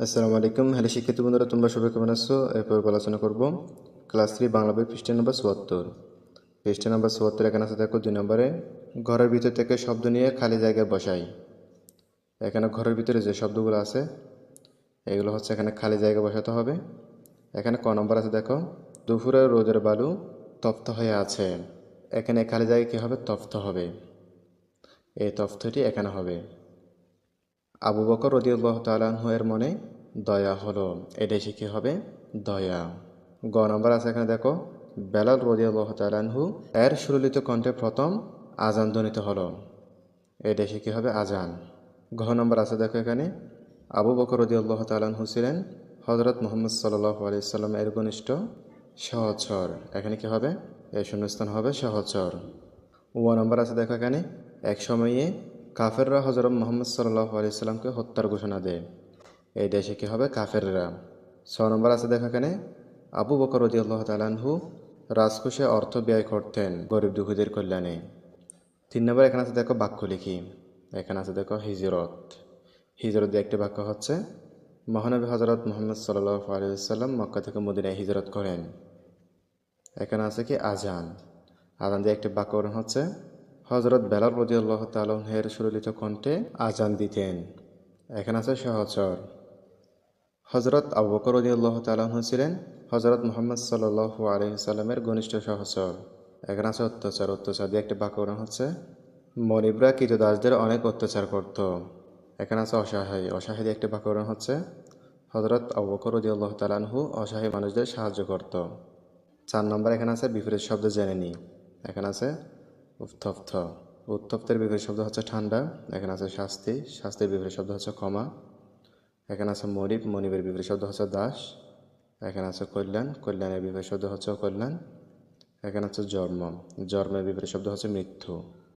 আসসালামু আলাইকুম। হ্যালো শিক্ষার্থী বন্ধুরা, তোমরা সবাই কেমন আছো? এরপর আলোচনা করব। ক্লাস থ্রি, বাংলা বই, পৃষ্ঠা নম্বর চুয়াত্তর। পৃষ্ঠা নম্বর চুয়াত্তর এখানে আছে, দেখো, দুই নম্বরে, ঘরের ভিতর থেকে শব্দ নিয়ে খালি জায়গায় বসাই। এখানে ঘরের ভিতরে যে শব্দগুলো আছে, এগুলো হচ্ছে এখানে খালি জায়গায় বসাতে হবে। এখানে ক নম্বর আছে, দেখো, দুপুরে রোদের বালু তপ্ত হয়ে আছে। এখানে খালি জায়গায় কী হবে? তপ্ত হবে। এই তপ্তটি এখানে হবে। আবু বকর রদিউল্লাহ তালাহু এর মনে দয়া হলো। এটাই শিখে হবে? দয়া। গ নম্বর আছে এখানে দেখো, বেলাল রদিউল্লাহ তালাহু এর সুরলিত কণ্ঠে প্রথম আজান ধ্বনিত হলো। এটাই শিখে হবে? আজান ঘ নম্বর আছে দেখো এখানে, আবু বকর রদিউল্লাহ তালাহু ছিলেন হজরত মোহাম্মদ সাল্লাহ আলাইসাল্লাম এর ঘনিষ্ঠ সহচর। এখানে কি হবে? এই শূন্যস্থান হবে সহচর। ও নম্বর আছে দেখো এখানে, এক সময়ে কাফেররা হজরত মোহাম্মদ সাল্লাহ আলাইসাল্লামকে হত্যার ঘোষণা দেয়। এই দেশে কী হবে? কাফেররা। ছ নম্বর আছে দেখা এখানে। আবু বকর রদি আল্লাহ তালানহু রাজকোষে অর্থ ব্যয় করতেন গরিব দুঃখীদের কল্যাণে। তিন নম্বর এখানে আছে দেখো বাক্য লিখি। এখানে আছে দেখো হিজরত। হিজরত দিয়ে একটি বাক্য হচ্ছে, মহানবী হজরত মোহাম্মদ সাল্লাহ আলাইসাল্লাম মক্কা থেকে মদিনায় হিজরত করেন। এখানে আছে কি? আজান আজান দিয়ে একটি বাক্য হচ্ছে হজরত বেলাল রদি আল্লাহ তালের সুরলিত কণ্ঠে আজান দিতেন। এখানে আছে সহচর। হজরত আবু বকর রদি আল্লাহ তালাহ ছিলেন হজরত মোহাম্মদ সাল্লাহ আলহিসাল্লামের ঘনিষ্ঠ সহচর। এখানে আছে অত্যাচার অত্যাচার দিয়ে একটি বাক্য হচ্ছে মনিবরা কৃতদাসদের অনেক অত্যাচার করত। এখানে আছে অসহায় অসহায় দিয়ে একটি বাক্য হচ্ছে হজরত আবু বকর রদি আল্লাহ তালাহু অসহায় মানুষদের সাহায্য করত। চার নম্বর এখানে আছে বিপরীত শব্দ জেনে নিই এখানে আছে উত্তপ্ত। উত্তপ্তের বিপরীত শব্দ হচ্ছে ঠান্ডা, এখানে আছে শাস্তি, শাস্তির বিপরীত শব্দ হচ্ছে ক্ষমা, এখানে আছে মনিব মনিবের বিপরীত শব্দ হচ্ছে দাস, এখানে আছে কল্যাণ, কল্যাণের বিপরীত শব্দ হচ্ছে কল্যাণ এখানে আছে জন্ম, জন্মের বিপরীত শব্দ হচ্ছে মৃত্যু।